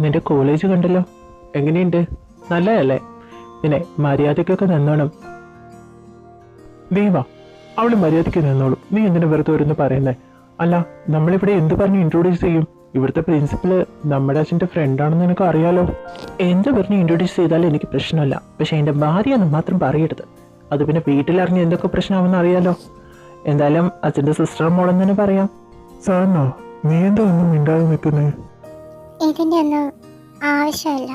നിന്റെ കോളേജ് കണ്ടല്ലോ. എങ്ങനെയുണ്ട്? നല്ലതല്ലേ? പിന്നെ മര്യാദയ്ക്കൊക്കെ നിന്നോണം. നീ വാ അവൾ മര്യാദയ്ക്ക് നിന്നോളൂ. നീ എന്തിനു വെറുതെ വരുന്നു പറയുന്നേ? അല്ല നമ്മളിവിടെ എന്ത് പറഞ്ഞ് ഇൻട്രൊഡ്യൂസ് ചെയ്യും? ഇവിടുത്തെ പ്രിൻസിപ്പൽ നമ്മുടെ അച്ഛന്റെ ഫ്രണ്ടാണെന്ന് നിനക്ക് അറിയാലോ. എന്ത് പറഞ്ഞ് ഇൻട്രൊഡ്യൂസ് ചെയ്താലും എനിക്ക് പ്രശ്നമല്ല. പക്ഷെ എന്റെ ഭാര്യ എന്ന് മാത്രം പറയരുത്. അത് പിന്നെ വീട്ടിലറിഞ്ഞ് എന്തൊക്കെ പ്രശ്നമാണെന്ന് അറിയാലോ. എന്തായാലും അച്ഛന്റെ സിസ്റ്റർ മോളെന്ന് തന്നെ പറയാം. സാറിനോ നീ എന്താ ഒന്നും മിണ്ടാതെ നിൽക്കുന്നേ? ഇതിന്റെ ഒന്നും ആവശ്യമില്ല.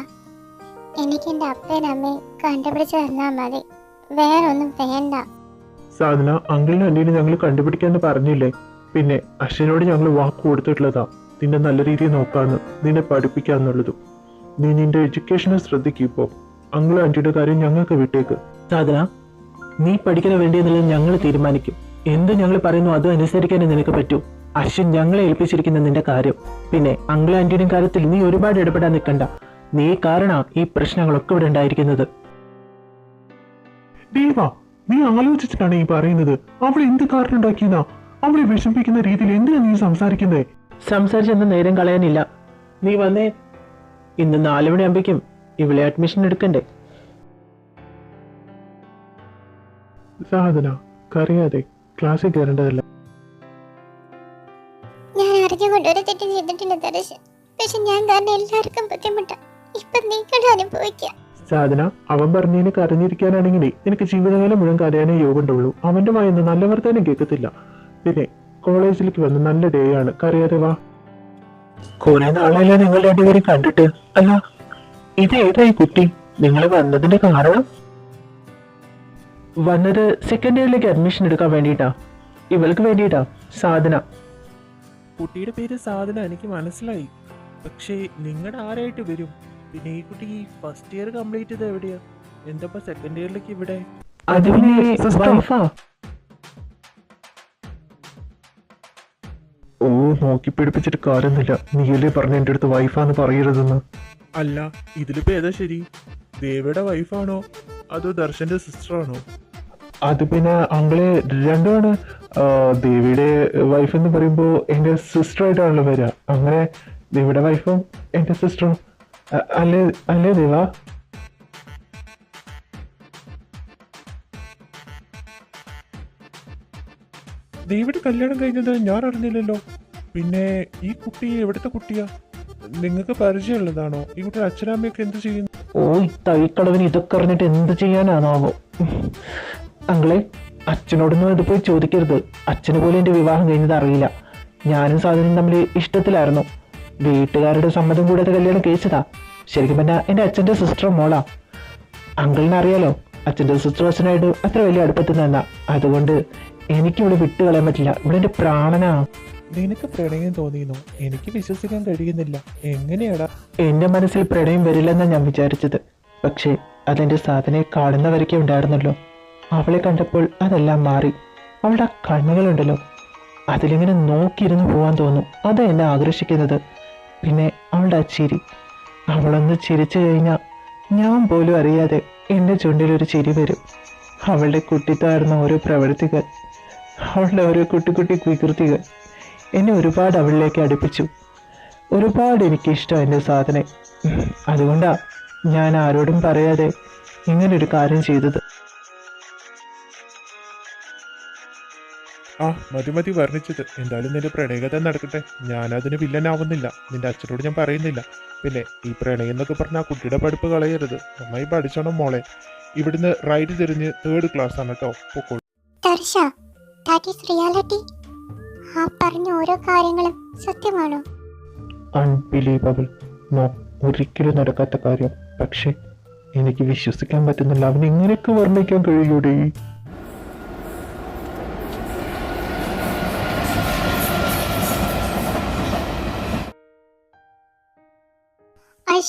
എനിക്ക് എന്റെ അപ്പയും അമ്മയും കണ്ടുപിടിച്ച് തന്നാൽ മതി. വേറൊന്നും വേണ്ട. സാധന അങ്കിളിനും അന്റീനും ഞങ്ങൾ കണ്ടുപിടിക്കാന്ന് പറഞ്ഞില്ലേ? പിന്നെ അശ്വനോട് ഞങ്ങൾ വാക്ക് കൊടുത്തിട്ടുള്ളതാ. നിന്നെ നല്ല രീതിയിൽ നോക്കാന്ന് നിന്നെ പഠിപ്പിക്കാന്നുള്ളതും. നീ നിന്റെ എഡ്യൂക്കേഷനെ ശ്രദ്ധിക്കിപ്പോ അങ്കിളും ആന്റിയുടെ കാര്യം ഞങ്ങൾക്ക് വിട്ടേക്ക്. സാധന നീ പഠിക്കുന്ന വേണ്ടിയെന്നുള്ളത് ഞങ്ങൾ തീരുമാനിക്കും. എന്ത് ഞങ്ങൾ പറയുന്നു അത് അനുസരിക്കാനേ നിനക്ക് പറ്റൂ. അശ്വിൻ ഞങ്ങളെ ഏൽപ്പിച്ചിരിക്കുന്ന നിന്റെ കാര്യം. പിന്നെ അങ്കിളും ആന്റിയുടെയും കാര്യത്തിൽ നീ ഒരുപാട് ഇടപെടാൻ നിൽക്കണ്ട. നീ കാരണം ഈ പ്രശ്നങ്ങളൊക്കെ ഇവിടെ ഉണ്ടായിരിക്കുന്നത്. നീ ആലോചിച്ചിട്ടാണ് ഈ പറയുന്നത്. അവൾ എന്ത് കാരണം ഉണ്ടാക്കിയെന്നാ? അവളെ വിഷമിപ്പിക്കുന്ന രീതിയിൽ എന്തിനാ നീ സംസാരിക്കുന്നത് സംസാരിച്ചെന്ന് നേരം കളയാനില്ല. നീ വന്നേ. ഇന്ന് നാല് മണിയാകുമ്പോഴേക്കും ഇവളെ അഡ്മിഷൻ എടുക്കണ്ടേ? സാധന കറിയാതെ ക്ലാസ്സിൽ കയറേണ്ടതല്ല. അറിഞ്ഞുകൊണ്ട് ഒരു തെറ്റും ചെയ്തിട്ടുണ്ട് ദർശൻ. പക്ഷെ ഞാൻ കാരണം എല്ലാവർക്കും ബുദ്ധിമുട്ടാ. ഇപ്പൊ നീ അനുഭവിക്കുക അനുഭവിക്കാം? സാധന അവൻ പറഞ്ഞതിന് കരഞ്ഞിരിക്കാനാണെങ്കിലേ എനിക്ക് ജീവിതകാലം മുഴുവൻ കരയാനേ യോഗമുണ്ടുള്ളൂ അവന്റെ വായന്ന് നല്ല വർത്തമാനം കേൾക്കത്തില്ല. പിന്നെ കോളേജിലേക്ക് വന്ന് നല്ല ഡേ ആണ്. കറിയാതെ വാ. കുറെ നാളെയല്ലേ നിങ്ങൾ രണ്ടുപേരും കണ്ടിട്ട്? അല്ല ഇത് ഏതായി കുട്ടി? നിങ്ങൾ വന്നതിന്റെ കാരണം? വന്നത് സെക്കൻഡ് ഇയറിലേക്ക് അഡ്മിഷൻ എടുക്കാൻ വേണ്ടിയിട്ടാ. ഇവൾക്ക് വേണ്ടിയിട്ടാ. സാധന കുട്ടിയുടെ പേര് സാധന എനിക്ക് മനസ്സിലായി. പക്ഷേ നിങ്ങളുടെ ആരായിട്ട് വരും? പിന്നെ ഈ കുട്ടി ഫസ്റ്റ് ഇയർ കംപ്ലീറ്റ് ചെയ്ത് എവിടെയാ? എന്തപ്പോ സെക്കൻഡ് ഇയറിലേക്ക് ഇവിടെ? അത് പിന്നെ ഓ നോക്കി പിടിപ്പിച്ചിട്ട് കാര്യമൊന്നുമില്ല. നീയല്ലേ പറഞ്ഞ എന്റെ അടുത്ത് വൈഫാന്ന് പറയരുതെന്ന്? അല്ല ഇതിലിപ്പോ ഏതാ ശരി? ദേവയുടെ വൈഫാണോ അതോ ദർശന്റെ സിസ്റ്ററാണോ അത് പിന്നെ അങ്കിളെ രണ്ടുമാണ്. ദേവിയുടെ വൈഫ് എന്ന് പറയുമ്പോൾ എന്റെ സിസ്റ്റർ ആയിട്ടാണല്ലോ വരിക. അങ്ങനെ ദേവിയുടെ വൈഫും എന്റെ സിസ്റ്ററും അല്ലേ അല്ലേ ദേവ? ദേവിയുടെ കല്യാണം കഴിഞ്ഞത് ഞാൻ അറിഞ്ഞില്ലല്ലോ. പിന്നെ ഈ കുട്ടി എവിടുത്തെ കുട്ടിയാ? നിങ്ങൾക്ക് പരിചയമുള്ളതാണോ? ഈ കുട്ടിയുടെ അച്ഛനമ്മയൊക്കെ എന്ത് ചെയ്യുന്നു? ഓ ഈ തൈക്കളവന് ഇതൊക്കെ അറിഞ്ഞിട്ട് എന്ത് ചെയ്യാനാണാവോ? അങ്കിളെ അച്ഛനോടൊന്നും ഇത് പോയി ചോദിക്കരുത്. അച്ഛന് പോലും എന്റെ വിവാഹം കഴിഞ്ഞത് അറിയില്ല. ഞാനും സാധനം തമ്മിൽ ഇഷ്ടത്തിലായിരുന്നു. വീട്ടുകാരുടെ സമ്മതം കൂടാതെ കല്യാണം കഴിച്ചതാ. ശരിക്കും പറഞ്ഞാൽ എന്റെ അച്ഛന്റെ സിസ്റ്റർ മോളാ. അങ്കിളിനെ അറിയാലോ അച്ഛന്റെ സിസ്റ്റർ അച്ഛനായിട്ട് അത്ര വലിയ അടുപ്പത്തിൽ നിന്നാ അതുകൊണ്ട് എനിക്ക് ഇവിടെ വിട്ടുകളയാൻ പറ്റില്ല. ഇവിടെ എന്റെ പ്രാണനാ. നിനക്ക് പ്രണയം തോന്നിയിരുന്നു എനിക്ക് വിശ്വസിക്കാൻ കഴിയുന്നില്ല. എങ്ങനെയാടാ? എന്റെ മനസ്സിൽ പ്രണയം വരില്ലെന്നാണ് ഞാൻ വിചാരിച്ചത്. പക്ഷേ അതെന്റെ സാധനയെ കാണുന്നവരൊക്കെ ഉണ്ടായിരുന്നല്ലോ അവളെ കണ്ടപ്പോൾ അതെല്ലാം മാറി. അവളുടെ കണ്ണുകളുണ്ടല്ലോ അതിലിങ്ങനെ നോക്കിയിരുന്ന് പോവാൻ തോന്നും. അത് എന്നെ ആകർഷിക്കുന്നത്. പിന്നെ അവളുടെ ആ ചിരി. അവളൊന്ന് ചിരിച്ചു കഴിഞ്ഞാൽ ഞാൻ പോലും അറിയാതെ എന്റെ ചുണ്ടിലൊരു ചിരി വരും. അവളുടെ കുട്ടിത്താർന്ന ഓരോ പ്രവൃത്തികൾ. അവളുടെ ഓരോ കുട്ടി കുട്ടി വികൃതികൾ. എന്നെ ഒരുപാട് അവളിലേക്ക് അടുപ്പിച്ചു. ഒരുപാട് എനിക്കിഷ്ടം എന്റെ സാധനം. അതുകൊണ്ടാണ് ഞാൻ ആരോടും പറയാതെ ഇങ്ങനൊരു കാര്യം ചെയ്തത്. ആ മതി മതി വർണിച്ചത് എന്തായാലും നിന്റെ പ്രണയകഥ നടക്കട്ടെ. ഞാനതിന് വില്ലനാവുന്നില്ല. നിന്റെ അച്ഛനോട് ഞാൻ പറയുന്നില്ല. പിന്നെ ഈ പ്രണയം എന്നൊക്കെ പറഞ്ഞ ആ കുട്ടിയുടെ പഠിപ്പ് കളയരുത്. നന്നായി പഠിച്ചോണം മോളെ. ഇവിടുന്ന് റൈഡ് തിരിഞ്ഞ് തേർഡ് ക്ലാസ് ആണ് കേട്ടോ പൊക്കോളൂ. റിയാലിറ്റി ആ പറഞ്ഞ ഓരോ കാര്യങ്ങളും സത്യമാണോ? അൺബിലീവബിൾ. നോ ഒരിക്കലും നടക്കാത്ത കാര്യം. പക്ഷേ എനിക്ക് വിശ്വസിക്കാൻ പറ്റുന്നില്ല. അവൻ ഇങ്ങനെയൊക്കെ വർണിക്കാൻ കഴിയൂടെ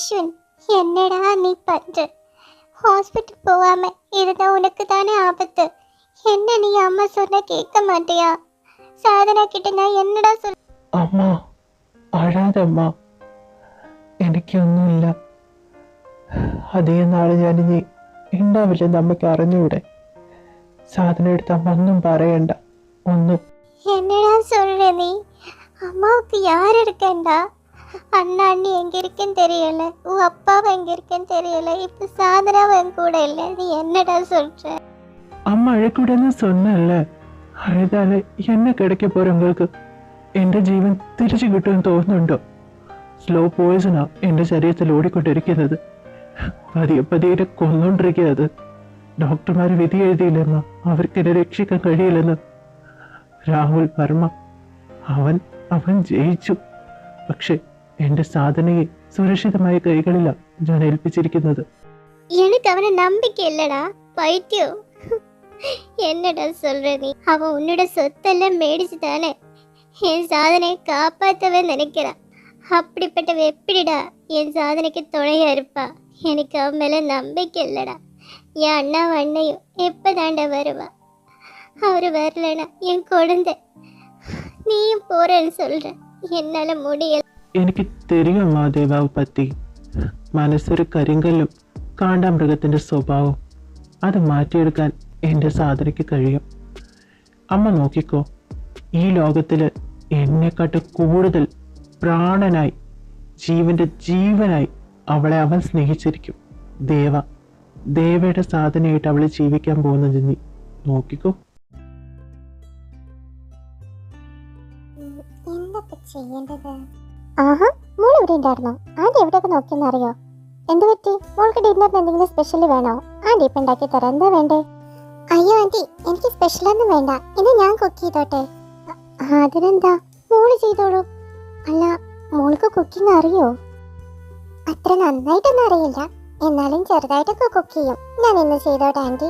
அஸ்வின் என்னடா நீ பண்ற ஹாஸ்பிட்டல் போகாம இருந்தா உனக்கு தானே ஆபத்து என்ன நீ அம்மா சொன்ன கேட்க மாட்டியா சாதனா கிட்ட நான் என்னடா சொல்ல അമ്മ അഴാതെ അമ്മ എനിക്കൊന്നുമില്ല അധികം നാളെ ഞാനിനി ഉണ്ടാവില്ലെന്ന് അമ്മയ്ക്ക് അറിഞ്ഞൂടെ സാധനം എടുത്ത് അമ്മ ഒന്നും പറയണ്ട ഒന്നും என்னடா சொல்ற நீ அம்மாவுக்கு யார் இருக்கேன்டா அண்ணா அண்ணி எங்க இருக்குன்னு தெரியல உன் அப்பாவை எங்க இருக்குன்னு தெரியல இப்ப சாதனாவை என் கூட இல்ல நீ என்னடா சொல்ற அம்மா அழக்கூடாதுன்னு சொன்னல അഴുതാല് എന്നെ കിടക്ക പോരങ്ങൾക്ക് എൻ്റെ ജീവൻ തിരിച്ചു കിട്ടുമെന്ന് തോന്നുന്നുണ്ടോ സ്ലോ പോയിസണാ എൻ്റെ ശരീരത്തിൽ ഓടിക്കൊണ്ടിരിക്കുന്നത് പതിയെ പതിയെ കൊന്നുകൊണ്ടിരിക്കുക അത് ഡോക്ടർമാർ വിധി എഴുതിയില്ലെന്ന് അവർക്ക് എന്നെ രക്ഷിക്കാൻ കഴിയില്ലെന്ന് രാഹുൽ വർമ്മ അവൻ അവൻ ജയിച്ചു പക്ഷെ എൻ്റെ സാധനയെ സുരക്ഷിതമായ കൈകളിലാണ് ഞാൻ ഏൽപ്പിച്ചിരിക്കുന്നത് எனக்கு அவனை நம்பிக்கை இல்லடா பைத்தியம் என்னடா சொல்ற நீ அவன் உன்னோட சொத்தெல்லாம் மேடிச்சு தானே என் சாதனையை காப்பாத்தவே நினைக்கிறான் அப்படிப்பட்டவ எப்படிடா என் சாதனைக்கு துணையா இருப்பா எனக்கு அவன் மேல நம்பிக்கை இல்லடா என் அண்ணா அண்ணையும் எப்பதாண்டா வருவா அவரு வரலனா என் குழந்தை நீயும் போறேன்னு சொல்ற என்னால முடியல എനിക്ക് തിരികെ മഹാദേവാവ് പറ്റി. മനസ്സൊരു കരിങ്കല്ലും കാണ്ടാമൃഗത്തിന്റെ സ്വഭാവം അത് മാറ്റിയെടുക്കാൻ എന്റെ സാധനയ്ക്ക് കഴിയും. അമ്മ നോക്കിക്കോ ഈ ലോകത്തിൽ എന്നെക്കാട്ട് കൂടുതൽ പ്രാണനായി ജീവന്റെ ജീവനായി അവളെ അവൻ സ്നേഹിച്ചിരിക്കും. ദേവ ദേവയുടെ സാധനയായിട്ട് അവൾ ജീവിക്കാൻ പോകുന്ന നീ നോക്കിക്കോ. ചെയ്യേണ്ടത്? ആഹാ മോൾ ഇവിടെ ഉണ്ടായിരുന്നോ? ആന്റി എവിടെയൊക്കെ നോക്കിയെന്ന് അറിയോ എന്ത് പറ്റി? മോൾക്ക് ഡിന്നറിന് എന്തെങ്കിലും സ്പെഷ്യൽ വേണോ? ആന്റി ഇപ്പൊ ഉണ്ടാക്കി തരാം. എന്താ വേണ്ടേ? അയ്യോ ആന്റി എനിക്ക് സ്പെഷ്യൽ ഒന്നും വേണ്ട. ഇന്ന് ഞാൻ കുക്ക് ചെയ്തോട്ടെ. അതിനെന്താ? മോൾ ചെയ്തോളൂ. അല്ല മോൾക്ക് കുക്കിംഗ് അറിയോ? അത്ര നന്നായിട്ടൊന്നും അറിയില്ല. എന്നാലും ചെറുതായിട്ടൊക്കെ കുക്ക് ചെയ്യും. ഞാൻ ഇന്ന് ചെയ്തോട്ടെ ആന്റി.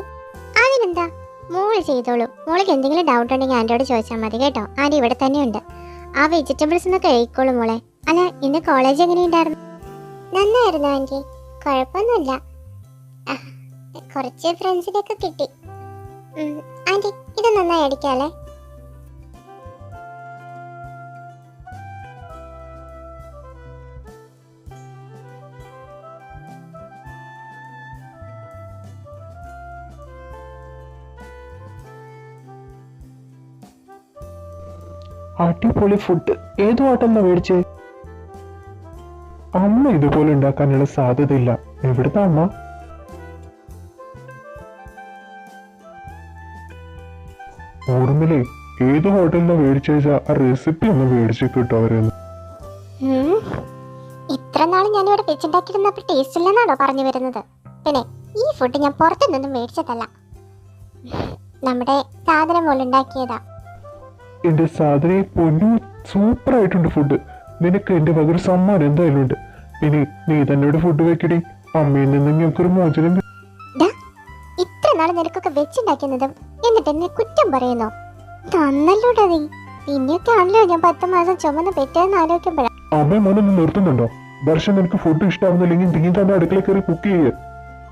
അതിനെന്താ? മോൾ ചെയ്തോളൂ. മോൾക്ക് എന്തെങ്കിലും ഡൗട്ട് ഉണ്ടെങ്കിൽ ആന്റിയോട് ചോദിച്ചാൽ മതി കേട്ടോ. ആന്റി ഇവിടെ തന്നെയുണ്ട്. ആ വെജിറ്റബിൾസ് എന്നൊക്കെ കഴിക്കോളൂ മോളെ. അല്ല ഇന്ന് കോളേജ് എങ്ങനെയുണ്ടായിരുന്നു? നന്നായിരുന്നു ആന്റി. കുഴപ്പമൊന്നുമില്ല. കുറച്ച് ഫ്രണ്ട്സിനെയൊക്കെ കിട്ടി. ആന്റി ഇത് നന്നായി അടിക്കാല്ലേ? അടിപൊളി ഫുഡ് ഏത് ഹോട്ടലിനാണ് മേടിച്ചേ? ഇതുപോലെ ഉണ്ടാക്കാനുള്ള സാധ്യതയില്ല. എവിടുത്തെ അമ്മ? ഓർമ്മയിലെ ഏത് ഹോട്ടലിന്ന് മേടിച്ചു വെച്ചാൽ ആ റെസിപ്പി ഒന്ന് മേടിച്ചു കിട്ടോ അവരെന്ന്. ഇത്ര നാൾ ഞാനിവിടെ വെച്ചുണ്ടാക്കിയിരുന്നപ്പോൾ ടേസ്റ്റ് ഇല്ലെന്നാണോ പറഞ്ഞു വരുന്നത്? പിന്നെ ഈ ഫുഡ് ഞാൻ പുറത്തു നിന്നും മേടിച്ചതല്ല. നമ്മുടെ സാധനം പോലെ ഉണ്ടാക്കിയതാ. എന്റെ സാധനയെ പൊന്നു സൂപ്പർ ആയിട്ടുണ്ട് ഫുഡ് നിനക്ക് എന്റെ വകയൊരു സമ്മാനം എന്തായാലും ഉണ്ട്. ഇനി നീ തന്നോട് ഫുഡ് വെക്കടി. അമ്മയിൽ നിന്ന് ഞങ്ങൾക്കൊരു മോചനം. ഇത്ര നാൾ നിനക്കൊക്കെ വെച്ചുണ്ടാക്കുന്നതും എന്നിട്ട് എന്നെ കുറ്റം പറയുന്നോ? തന്നല്ലോടാ നീ. പിന്നെയൊക്കെ ആണല്ലോ ഞാൻ പത്ത് മാസം ചുമന്ന് പെറ്റേന്ന് ആലോചിക്കുമ്പോഴാ. അമ്മ മോനൊന്ന് നിർത്തുന്നുണ്ടോ? വർഷം നിനക്ക് ഫുഡ് ഇഷ്ടാവുന്നില്ലെങ്കിൽ നീ തന്നെ അടുക്കള കയറി കുക്ക് ചെയ്യേ.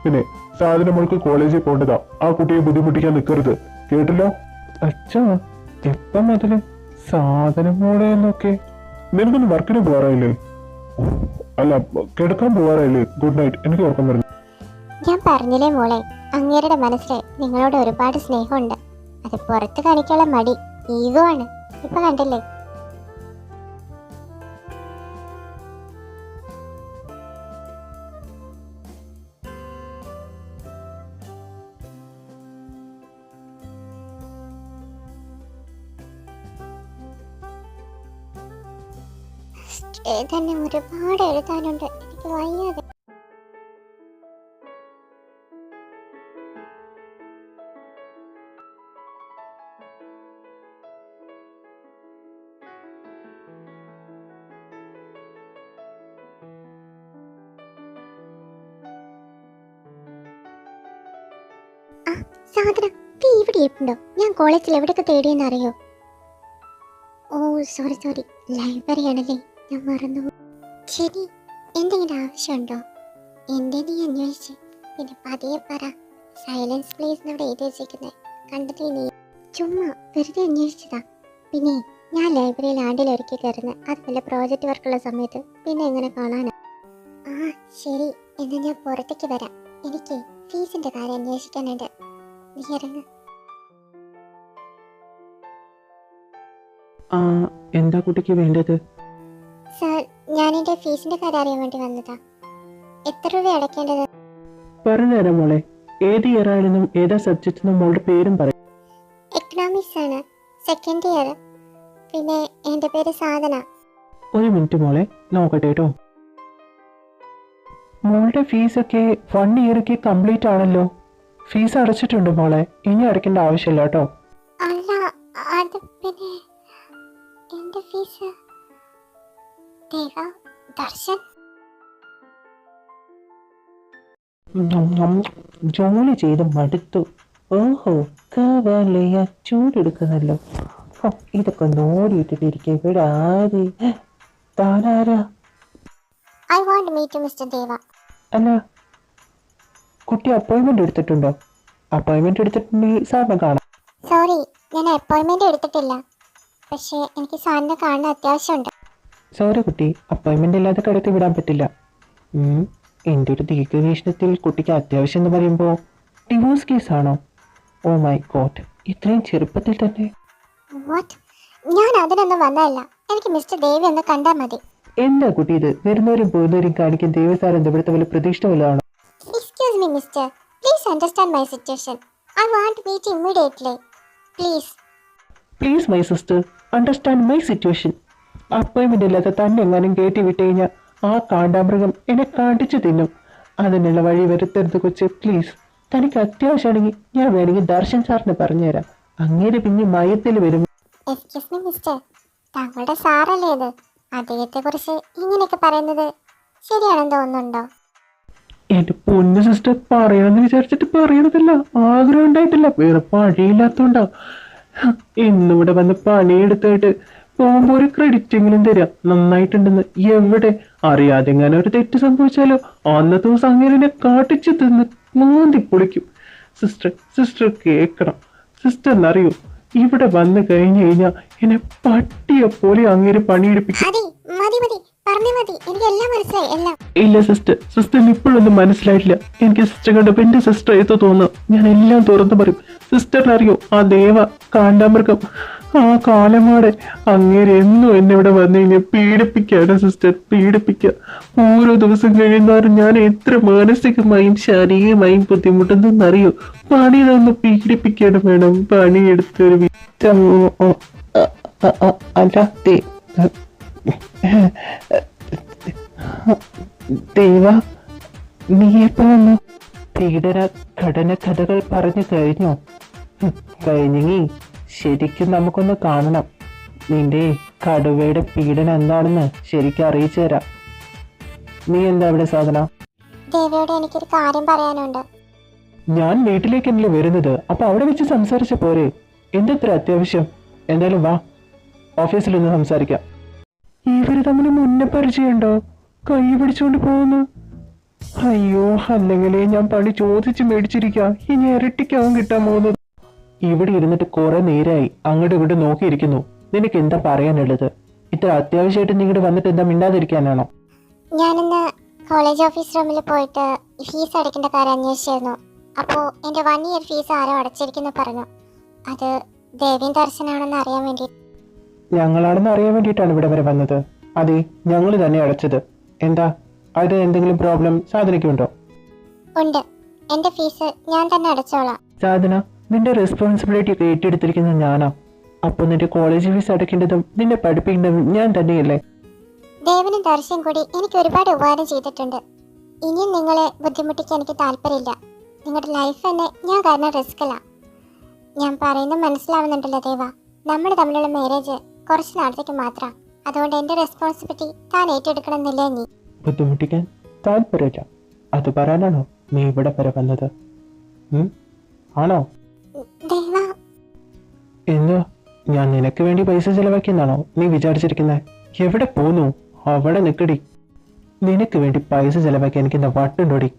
പിന്നെ സാധനം നമ്മൾക്ക് കോളേജിൽ പോകേണ്ടതാ. ആ കുട്ടിയെ ബുദ്ധിമുട്ടിക്കാൻ നിൽക്കരുത് കേട്ടല്ലോ? അച്ഛാ എപ്പം മുതൽ സാധനം മോളെ എന്നൊക്കെ. നിനക്കൊന്ന് വർക്കിന് പോകാറായില്ലേ? അല്ല കിടക്കാൻ പോവാറല്ലേ ഗുഡ് നൈറ്റ് എനിക്ക് ഉറക്കം വരുന്നു. ഞാൻ പറഞ്ഞില്ലേ മോളെ അങ്ങേരുടെ മനസ്സിൽ നിങ്ങളോട് ഒരുപാട് സ്നേഹമുണ്ട്. അത് പുറത്ത് കാണിക്കാനുള്ള മടി ഈഗോ ആണ്. ഇപ്പൊ കണ്ടില്ലേ? തന്നെ ഒരുപാട് എഴുതാനുണ്ട്. എനിക്ക് വയ്യാതെ. സാധന നീ ഇവിടെ എപ്പുണ്ടോ ഞാൻ കോളേജിൽ എവിടെയൊക്കെ തേടിയെന്നറിയോ ഓ സോറി സോറി ലൈബ്രറി ആണല്ലേ. ഞാൻ മറന്നു ശരി എന്തെങ്കിലും ആവശ്യമുണ്ടോ? എന്റെ നീ അന്വേഷിച്ച്? പിന്നെ പതിയെ പറ. സൈലൻസ് പ്ലേസ് അവിടെ എഴുതി വെച്ചിരിക്കുന്നത് കണ്ടിട്ട് നീ? ചുമ്മാ വെറുതെ അന്വേഷിച്ചതാ. പിന്നെ ഞാൻ ലൈബ്രറിയിൽ ആണ്ടിൽ ഒരുക്കി കയറുന്നത് അത് വല്ല പ്രോജക്റ്റ് വർക്കുള്ള സമയത്ത്. പിന്നെ എങ്ങനെ കാണാനാ? ആ ശരി. എന്നാൽ ഞാൻ പുറത്തേക്ക് വരാം. എനിക്ക് ഫീസിന്റെ കാര്യം അന്വേഷിക്കാനുണ്ട്. നീ ഇറങ്ങ. എന്താ കുട്ടിക്ക് വേണ്ടത്? ഞാൻ എന്റെ ഫീസിന്റെ കാര്യം അറിയാൻ വേണ്ടി വന്നതാ. എത്ര രൂപ അടയ്ക്കേണ്ടത്? പറഞ്ഞുതരാം മോളെ. ഏത് ഇയർ ആണെന്നും ഏതാ സബ്ജക്റ്റ് എന്നും മോളുടെ പേരും പറയും എക്കണോമിക്സ് ആണ്. സെക്കൻഡ് ഇയർ പിന്നെ എന്റെ പേര് സാധന. ഒരു മിനിറ്റ് മോളെ. നോക്കട്ടെ കേട്ടോ മോളുടെ ഫീസൊക്കെ വൺ ഇയർക്ക് കംപ്ലീറ്റ് ആണല്ലോ. ഫീസ് അടച്ചിട്ടുണ്ട് മോളെ. ഇനി അടയ്ക്കേണ്ട ആവശ്യമില്ല കേട്ടോ അല്ല അത് പിന്നെ എന്റെ ഫീസ് ദേവ ദർശൻ. ജോലി ചെയ്ത് മടുത്തു. ഓഹോ കവലയ ചൂടെടുക്കുന്നല്ലോ. ഇതൊക്കെ നോടിയിട്ടിട്ടിരിക്കും ഇവിടെ ആര് താനാരാ? I want meet mister Deva അല്ല കുട്ടി അപ്പോയിന്റ്മെന്റ് എടുത്തിട്ടുണ്ടോ? അപ്പോയിന്റ്മെന്റ് എടുത്തിട്ടുണ്ടെങ്കിൽ സാറിനെ കാണാം. സോറി ഞാൻ അപ്പോയിന്റ്മെന്റ് എടുത്തിട്ടില്ല. പക്ഷേ എനിക്ക് സാറിനെ കാണാൻ അത്യാവശ്യമുണ്ട്. സോറി കുട്ടി അപ്പോയിൻമെന്റ് ഇല്ലാതെ കടത്തി വിടാൻ പറ്റില്ല. എന്റെ എന്റെ ഒരു ദീർഘവീക്ഷണത്തിൽ കുട്ടിക്ക് അത്യാവശ്യം എന്ന് പറയുമ്പോൾ ഡിവോഴ്സ് കേസാണോ ഓ മൈ ഗോഡ് ഇത്രയും ചെറുപ്പത്തിൽ തന്നെ. ഞാൻ അതിനൊന്നും വന്നതല്ല. എനിക്ക് മിസ്റ്റർ ദേവി ഒന്ന് കണ്ടാൽ മതി. എന്താ കുട്ടി ഇത്? വരുന്നവരും പോകുന്നവരും കാണിക്കാൻ ദേവസാരം ഇവിടുത്തെ വലിയ പ്രതീക്ഷ വല്ലതാണോ excuse me mister please understand my situation I want meet immediately please please my sister understand my situation അപ്പോയിൻമെന്റ് ഇല്ലാതെ തന്നെ എങ്ങാനും കയറ്റി വിട്ടുകഴിഞ്ഞാൽ ആ കാണ്ടാമൃഗം എന്നെ കാണിച്ചു തിന്നും. അതിനുള്ള വഴി വരുത്തരുത് കൊച്ച് പ്ലീസ് തനിക്ക് അത്യാവശ്യമാണെങ്കിൽ ഞാൻ വേണമെങ്കിൽ ദർശൻ സാറിന് പറഞ്ഞുതരാം. അങ്ങേര് പിന്നെ മയത്തിൽ വരും. എക്സ്ക്യൂസ് മീ മിസ്റ്റർ താങ്കളുടെ സാറല്ലേ ഇത്? അദ്ദേഹത്തെ കുറിച്ച് ഇങ്ങനെയൊക്കെ പറയുന്നത് ശരിയാണെന്ന് തോന്നുന്നുണ്ടോ? എന്റെ പൊന്നു സിസ്റ്റർ പറയണമെന്ന് വിചാരിച്ചിട്ട് പറയണതല്ല ആഗ്രഹം ഉണ്ടായിട്ടില്ല. വേറെ പഴിയില്ലാത്തോണ്ടാ ഇന്നിവിടെ വന്ന് പണിയെടുത്തിട്ട് പോകുമ്പോ ഒരു ക്രെഡിറ്റ് എങ്കിലും തരാ. നന്നായിട്ടുണ്ടെന്ന്. എവിടെ? അറിയാതെ എങ്ങനെ ഒരു തെറ്റ് സംഭവിച്ചാലോ? അന്നത്തെ ദിവസം അങ്ങനെ കാട്ടിച്ചു തിന്ന് മാന്തി പൊളിക്കും. സിസ്റ്റർ സിസ്റ്റർ കേൾക്കണം സിസ്റ്റർ എന്നറിയൂ? ഇവിടെ വന്നു കഴിഞ്ഞു കഴിഞ്ഞാൽ എന്നെ പട്ടിയെ പോലെ അങ്ങനെ പണിയെടുപ്പിക്കും. ഇല്ല സിസ്റ്റർ സിസ്റ്ററിന് ഇപ്പോഴൊന്നും മനസ്സിലായിട്ടില്ല. എനിക്ക് സിസ്റ്റർ കണ്ടപ്പോ എന്റെ സിസ്റ്റർ ഏതോ തോന്നുന്നു. ഞാൻ എല്ലാം തുറന്നു പറയും. സിസ്റ്ററിനറിയോ ആ ദേവ കാണ്ടാമൃഗം. ആ കാലമാടെ അങ്ങേര് എന്നും എന്നെ ഇവിടെ വന്നു കഴിഞ്ഞാൽ പീഡിപ്പിക്കാണ് സിസ്റ്റർ പീഡിപ്പിക്കുക ഓരോ ദിവസം കഴിയുന്നവരും ഞാൻ എത്ര മാനസികമായും ശാരീരികമായും ബുദ്ധിമുട്ടുന്നെന്നറിയോ പണി തന്നു പീഡിപ്പിക്കണം വേണം. എപ്പോ വന്നു? പീഡന ഘടന കഥകൾ പറഞ്ഞു കഴിഞ്ഞോ? കഴിഞ്ഞെങ്കിൽ കഴിഞ്ഞെങ്കി ശരിക്കും നമുക്കൊന്ന് കാണണം. നിന്റെ കടുവയുടെ പീഡനം എന്താണെന്ന് ശരിക്കും അറിയിച്ചു തരാം. നീ എന്താ ഇവിടെ സാധന? ദേവിയോട് എനിക്കൊരു കാര്യം പറയാനുണ്ട്. ഞാൻ വീട്ടിലേക്കല്ലേ വരുന്നത്? അപ്പൊ അവിടെ വെച്ച് സംസാരിച്ച പോരെ. എന്തത്ര അത്യാവശ്യം? എന്തായാലും വാ. ഓഫീസിൽ ഒന്ന് സംസാരിക്കാം. ഇവർ തമ്മിൽ മുന്നേ പരിചയമുണ്ടോ? കൈ പിടിച്ചുകൊണ്ട് പോകുന്നു. അയ്യോ അല്ലെങ്കിലേ ഞാൻ പണി ചോദിച്ച് മേടിച്ചിരിക്കാം. ഇനി ഇരട്ടിക്കാവും കിട്ടാൻ പോകുന്നത്. ഇവിടെ ഇരുന്നിട്ട് കുറെ നേരായി അങ്ങോട്ട് ഇങ്ങോട്ടും നോക്കിയിരിക്കുന്നു. നിനക്ക് എന്താ പറയാനുള്ളത്? ഇത്ര അത്യാവശ്യമായിട്ട് നീ വന്നിട്ട് എന്താ മിണ്ടാതിരിക്കാനാണോ? ഞാനിന്ന് കോളേജ് ഓഫീസ് റൂമിൽ പോയിട്ട് ഫീസ് അടയ്ക്കേണ്ട കാര്യം അന്വേഷിച്ചിരുന്നു. അപ്പോ എന്റെ വൺ ഇയർ ഫീസ് ആരോ അടച്ചിരിക്കുന്നു പറഞ്ഞു. അത് ദേവീൻ ദർശനാണെന്ന് അറിയാൻ വേണ്ടി ഞങ്ങളാണെന്ന് അറിയാൻ വേണ്ടിയിട്ടാണ് ഇവിടെ വരെ വന്നത്. അതെ ഞങ്ങൾ തന്നെ അടച്ചത്. എന്താ? അത് എന്തെങ്കിലും പ്രോബ്ലം സാധനയ്ക്കുണ്ടോ ഉണ്ട്? എന്റെ ഫീസ് ഞാൻ തന്നെ അടച്ചോളാം. സാധന? നിന്റെ റെസ്പോൺസിബിലിറ്റി ഏറ്റെടുത്തിരിക്കുന്നത് ഞാനാ. അപ്പൊ നിന്റെ കോളേജ് ഫീസ് അടയ്ക്കേണ്ടതും നിന്നെ പഠിപ്പിക്കേണ്ടതും ഞാൻ തന്നെയല്ലേ? ദേവനും ദർശയും കൂടി എനിക്ക് ഒരുപാട് ഉപകാരം ചെയ്തിട്ടുണ്ട്. ഇനിയും നിങ്ങളെ ബുദ്ധിമുട്ടിക്കാൻ എനിക്ക് താല്പര്യമില്ല. നിങ്ങളുടെ ലൈഫ് തന്നെ ഞാൻ കാരണം റിസ്കല്ല ഞാൻ പറയുന്നത് മനസ്സിലാവുന്നുണ്ടല്ലോ ദേവ. നമ്മൾ തമ്മിലുള്ള മാരേജ് കുറച്ച് നാളത്തേക്ക് മാത്രം. അതുകൊണ്ട് എന്റെ റെസ്പോൺസിബിലിറ്റി താൻ ഏറ്റെടുക്കണമെന്നില്ല നീ ബുദ്ധിമുട്ടിക്കാൻ താല്പര്യമില്ല. അത് പറയാനാണോ നീ ഇവിടെ വരെ വന്നത്? ആണോ? എന്താ? ഞാൻ നിനക്ക് വേണ്ടി പൈസ ചെലവാക്കിയെന്നാണോ നീ വിചാരിച്ചിരിക്കുന്നത് എവിടെ പോന്നു? അവിടെ നിൽക്കടി നിനക്ക് വേണ്ടി പൈസ ചെലവാക്കി എനിക്ക് എന്താ വട്ടുണ്ടോടി?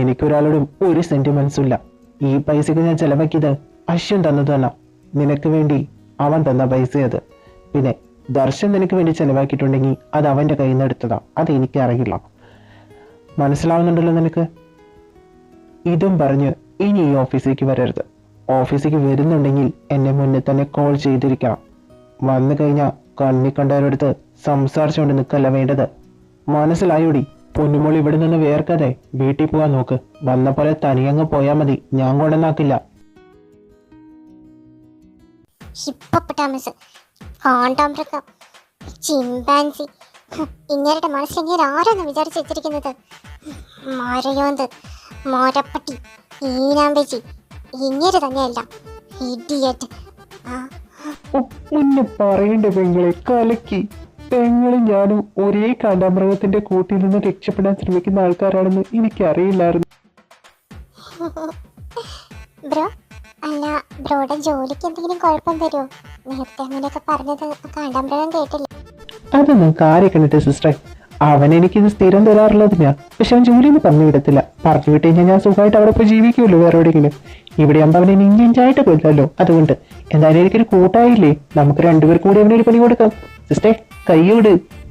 എനിക്കൊരാളോടും ഒരു സെന്റിമെന്റ്സുമില്ല ഈ പൈസക്ക് ഞാൻ ചെലവാക്കിയത് അശ്വൻ തന്നത് തന്നെ. നിനക്ക് വേണ്ടി അവൻ തന്ന പൈസ അത് പിന്നെ ദർശൻ നിനക്ക് വേണ്ടി ചെലവാക്കിയിട്ടുണ്ടെങ്കിൽ അത് അവന്റെ കയ്യിൽ നിന്ന് എടുത്തതാ. അത് എനിക്കറിയില്ല മനസ്സിലാവുന്നുണ്ടല്ലോ നിനക്ക്? ഇതും പറഞ്ഞ് ഇനി ഈ ഓഫീസിലേക്ക് വരരുത്. ഓഫീസിലേക്ക് വരുന്നുണ്ടെങ്കിൽ എന്നെ മുന്നിൽ തന്നെ കോൾ ചെയ്തിരിക്കണം. വന്നു കഴിഞ്ഞാൽ കണ്ണി കണ്ടവരടുത്ത് സംസാരിച്ചുകൊണ്ട് നിൽക്കല്ല വേണ്ടത്. മനസ്സിലായോടി? പൊന്നുമോൾ ഇവിടെ നിന്ന് വേർക്കാതെ വീട്ടിൽ പോകാൻ നോക്ക്. വന്ന പോലെ തനിയങ്ങ് പോയാൽ മതി. ഞാൻ കൊണ്ടുവന്നാക്കില്ല. മനസ്സിൽ ഇങ്ങനെ ഇങ്ങനെ തന്നെയല്ല. ഇഡിയറ്റ്. പറയണ്ട പറയണ്ടേ പെങ്ങളെ കലക്കി. പെങ്ങളും ഞാനും ഒരേ കാണ്ടാമൃഗത്തിന്റെ കൂട്ടിൽ നിന്ന് രക്ഷപ്പെടാൻ ശ്രമിക്കുന്ന ആൾക്കാരാണെന്ന് എനിക്കറിയില്ലായിരുന്നു. ബ്രോ അല്ല ബ്രോയുടെ ജോലിക്ക് എന്തെങ്കിലും കുഴപ്പം വരുമോ നേരത്തെ അങ്ങനെയൊക്കെ പറഞ്ഞത് കാണ്ടാമൃഗം കേട്ടില്ല. അതൊന്നും കാര്യക്കണ്ടിട്ട് സിസ്റ്ററെ? അവൻ എനിക്ക് എനിക്കിത് സ്ഥിരം തരാറുള്ളതിനാ പക്ഷെ അവൻ ജോലിയൊന്നും പറഞ്ഞു വിടത്തില്ല. പറഞ്ഞു വിട്ട് കഴിഞ്ഞാൽ ഞാൻ സുഖമായിട്ട് അവിടെ പോയി ജീവിക്കുമല്ലോ വേറെ എവിടെയെങ്കിലും. ഇവിടെ ആകുമ്പോൾ അവനെ ഇഞ്ചിഞ്ചായിട്ട് കൊല്ലല്ലോ അതുകൊണ്ട് എന്തായാലും എനിക്കൊരു കൂട്ടായില്ലേ? നമുക്ക് രണ്ടുപേർ കൂടി അവനൊരു പണി കൊടുക്കാം. സിസ്റ്റേ കൈയോട്